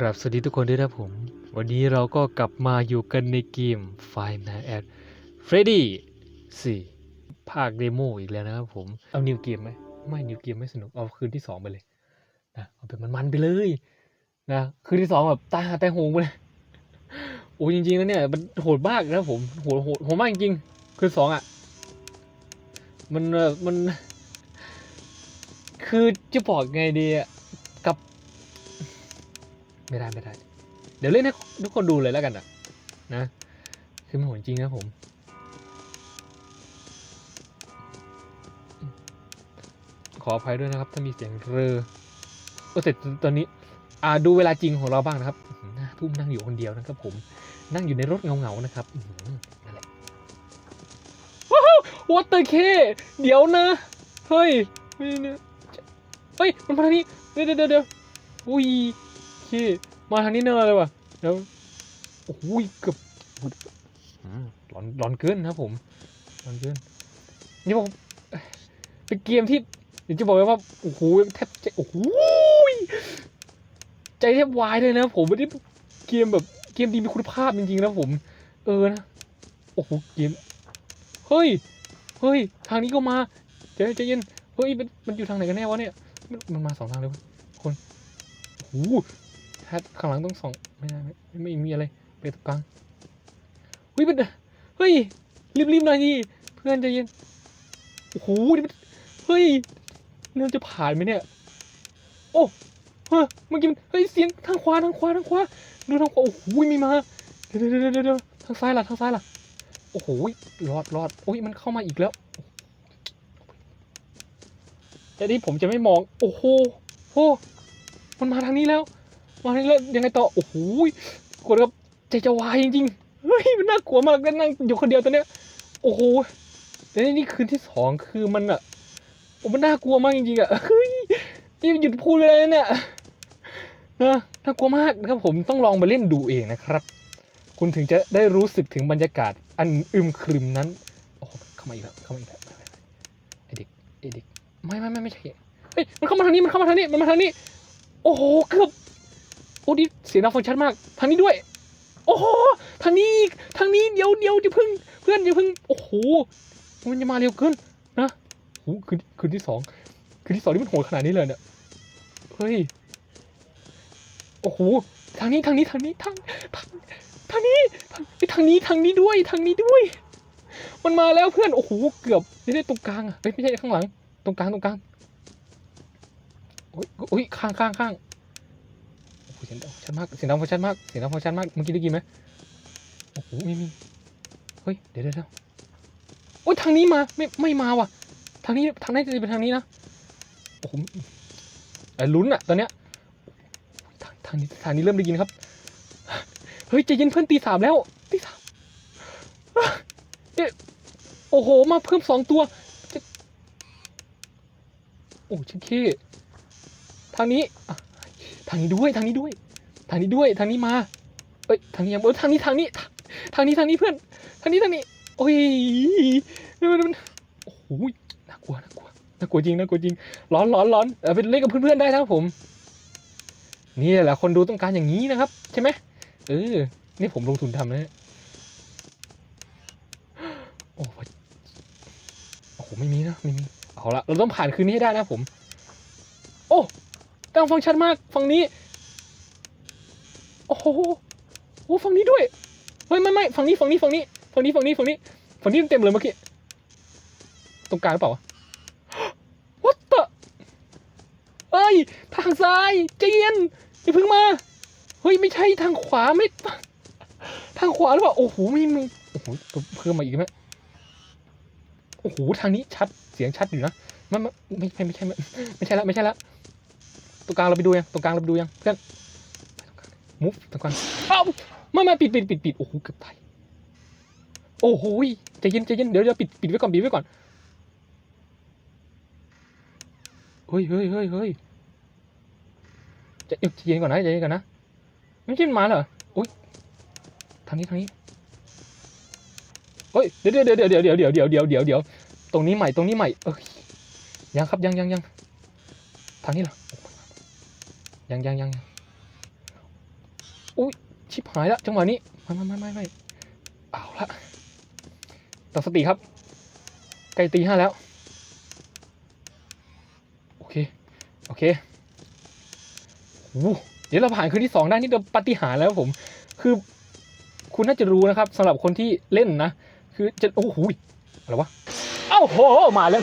กราบสวัสดีทุกคนด้วยนะผม วันนี้เราก็กลับมาอยู่กันในเกม Five Nights at Freddy 4 ภาคเดโมอีกแล้วนะครับผม เอานิวเกมไหม ไม่นิวเกมไม่สนุก เอาคืนที่ 2 ไปเลยนะ เอาแบบมันๆไปเลยนะ คืนที่ 2 แบบตายหาแต่โหงไปเลย โอ้จริงๆแล้วเนี่ย มันโหดมากนะผม โหดโหดโหดมากจริงๆคืนสองอะ มันมัน คือจะบอกไงดีอะ ไม่ได้ไม่ได้ เดี๋ยวเล่นให้ทุกคนดูเลยแล้วกันนะนะ คือมันโหดจริงนะผม ขออภัยด้วยนะครับ ถ้ามีเสียงเรอก็เสร็จตอนนี้ อ่าดูเวลาจริงของเราบ้างนะครับหน้าทุ่มนั่งอยู่คนเดียวนะครับผม นั่งอยู่ในรถเงาๆนะครับนั่นแหละว้าววัตเตอร์เค เดี๋ยวนะ เฮ้ยไม่เนี่ยเฮ้ยมันมาทางนี้ เดี๋ยวเดี๋ยวเดี๋ยวอุ้ย โอเคมาทางนี้เนินเลยว่ะเดี๋ยวโอ้โหเกือบอืมร้อนร้อนเกินนะครับผมร้อนเกินนี่ผมเป็นเกมที่เดี๋ยวจะบอกเลยว่าโอ้โหแทบใจโอ้โหใจแทบวายเลยนะผมไม่ได้เกมแบบเกมดีมีคุณภาพจริงๆนะผม เออนะโอ้โหเกมเฮ้ยเฮ้ยทางนี้ก็มาใจใจเย็นเฮ้ยมันมันอยู่ทางไหนกันแน่วะเนี่ยมันมาสองทางเลยคนโอ้โห ถ้าข้างหลังต้องสองไม่ได้ไม่ไม่มีอะไรไปตรงกลางเฮ้ยมันเฮ้ยรีบๆหน่อยดิเพื่อนใจเย็นโอ้โหนี่มันเฮ้ยเราจะผ่านไหมเนี่ยโอ้เฮ้ยเมื่อกี้มันเฮ้ยเสียงทางขวาทางขวาทางขวาดูทางขวาโอ้โหมีมาเดี๋ยวเดี๋ยวเดี๋ยวทางซ้ายล่ะทางซ้ายล่ะโอ้โหรอดรอดโอ้ยมันเข้ามาอีกแล้วแต่ที่ผมจะไม่มอง โอ้โหโอ้มันมาทางนี้แล้ว มาทางนี้แล้วยังไงต่อโอ้โหกดกับใจจะวายจริงๆเฮ้ยมันน่ากลัวมากแล้วนั่งอยู่คนเดียวตอนเนี้ยโอ้โหแต่นี่คืนที่สองคือมันอะโอ้มันน่ากลัวมากจริงๆอะเฮ้ยนี่หยุดพูดเลยนะเนี่ยนะน่ากลัวมากนะครับผมต้องลองไปเล่นดูเองนะครับ คุณถึงจะได้รู้สึกถึงบรรยากาศอันอึมครึมนั้นโอ้เข้ามาอีกแล้วเข้ามาอีกแล้วไม่ไม่ไม่ไอเด็กไอเด็กไม่ไม่ไม่ไม่ใช่เฮ้ยมันเข้ามาทางนี้มันเข้ามาทางนี้มันมาทางนี้ โอ้โหเกือบ โอ้ดิเสียงดังฟังชัดมาก ทางนี้ด้วย โอ้โหทางนี้ทางนี้เดี๋ยวเดี๋ยวอย่าเพิ่ง เพื่อนอย่าเพิ่ง โอ้โห มันจะมาเร็วเกินนะโอ้คืนคืนที่สองคืนที่สองนี่มันโหดขนาดนี้เลยเนี่ย เฮ้ย โอ้โห ทางนี้ทางนี้ทางนี้ทางทางทางนี้ทางทางนี้ทางนี้ด้วยทางนี้ด้วย มันมาแล้วเพื่อน โอ้โห เกือบไม่ได้ตรงกลางอะไม่ใช่ข้างหลัง ตรงกลางตรงกลางโอ้ยข้างข้างข้าง เสียงดังชัดมากเสียงดังฟังชัดมากเสียงดังฟังชัดมากเมื่อกี้ได้ยินไหมโอ้โหไม่มีเฮ้ยเดี๋ยวเดี๋ยวเดี๋ยวโอ้ยทางนี้มาไม่ไม่มาว่ะ ทางนี้ทางนี้จะเป็นทางนี้นะโอ้โหไอ้ลุ้นอะตอนเนี้ยทางทางนี้ทางนี้เริ่มได้ยินครับเฮ้ยใจเย็นเพื่อนตีสามแล้วตีสามเอ๊ะโอ้โหมาเพิ่มสองตัวโอ้ชิคเก้ทางนี้อะ ทางนี้ด้วยทางนี้ด้วย ทางนี้ด้วยทางนี้มา เอ้ยทางนี้ยังเออทางนี้ทางนี้ ทางนี้ทางนี้เพื่อน ทางนี้ทางนี้ โอ้ยมันมันมันโอ้โหน่ากลัวน่ากลัวน่ากลัวจริงน่ากลัวจริง ร้อนร้อนร้อนเออไปเล่นกับเพื่อนๆได้นะครับผม นี่แหละคนดูต้องการอย่างนี้นะครับ ใช่ไหมเออ นี่ผมลงทุนทำนะโอ้โหโอ้โหไม่มีนะไม่มี เอาละเราต้องผ่านคืนนี้ให้ได้นะผม โอ้ ดังฟังชัดมากฝั่งนี้ โอ้โหโอ้ฝั่งนี้ด้วยเฮ้ยไม่ไม่ฝั่งนี้ฝั่งนี้ฝั่งนี้ฝั่งนี้ฝั่งนี้ฝั่งนี้ฝั่งนี้เต็มเลยเมื่อกี้ตรงกลางหรือเปล่าวะ What the เอ้ยทางซ้ายใจเย็นอย่าเพิ่งมาเฮ้ยไม่ใช่ทางขวาไม่ทางขวาหรือเปล่าโอ้โหม่มึงโอ้โหเพิ่มมาอีกไหมโอ้โหทางนี้ชัดเสียงชัดอยู่นะมันมันไม่ไม่ไม่ใช่ไม่ไม่ใช่ละไม่ใช่ละ ตรงกลางเราไปดูยังตรงกลางเราไปดูยังเพื่อนมุฟตรงกลางเอ้ามามาปิดปิดปิดปิดโอ้โหเกือบตายโอ้โหใจเย็นใจเย็นเดี๋ยวเดี๋ยวปิดปิดไว้ก่อนปิดไว้ก่อนเฮ้ยเฮ้ยเฮ้ยเฮ้ยใจเอ้ยใจเย็นก่อนนะใจเย็นก่อนนะไม่ใช่มันมาเหรอโอ้ยทางนี้ทางนี้เฮ้ยเดี๋ยวเดี๋ยวเดี๋ยวเดี๋ยวเดี๋ยวเดี๋ยวเดี๋ยวเดี๋ยวเดี๋ยวเดี๋ยวตรงนี้ใหม่ตรงนี้ใหม่เอ้ยยังครับยังยังยังทางนี้เหรอ ยังยังยังอุ้ยชิบหายแล้วจังหวะนี้ไม่ไม่ไม่ไม่ไม่เอาละตั้งสติครับใกล้ตีห้าแล้ว โอเค โอเคโอ้เดี๋ยวเราผ่านคืนที่สองได้นี่เราปฏิหารแล้วผม คือ คุณน่าจะรู้นะครับสำหรับคนที่เล่นนะ คือจะโอ้โหอะไรวะเอ้าโหมาแล้ว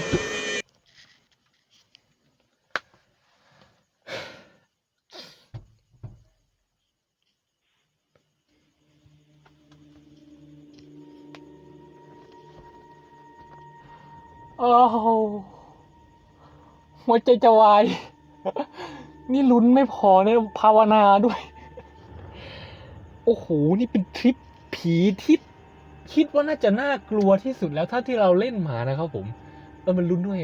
อ้าวหัวใจจะวาย นี่ลุ้นไม่พอเนี่ยภาวนาด้วย โอ้โห นี่เป็นทริปผีที่คิดว่าน่าจะน่ากลัวที่สุดแล้วถ้าที่เราเล่นมานะครับผมเออมันลุ้นด้วย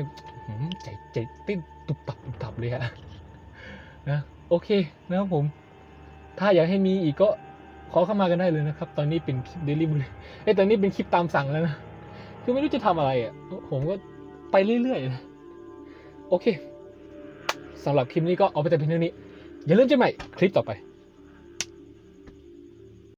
ใจใจเต้นตุบตับตุบตับเลยอะนะโอเคนะครับผม ถ้าอยากให้มีอีกก็ขอเข้ามากันได้เลยนะครับ ตอนนี้เป็นคลิปเดลิเวอรี่เอ้ตอนนี้เป็นคลิปตามสั่งแล้วนะ คือไม่รู้จะทำอะไรอะ ผมก็ไปเรื่อยๆนะโอเคสำหรับคลิปนี้ก็เอาไปแต่เพียงเท่านี้ อย่าลืมเจอกันใหม่คลิปต่อไป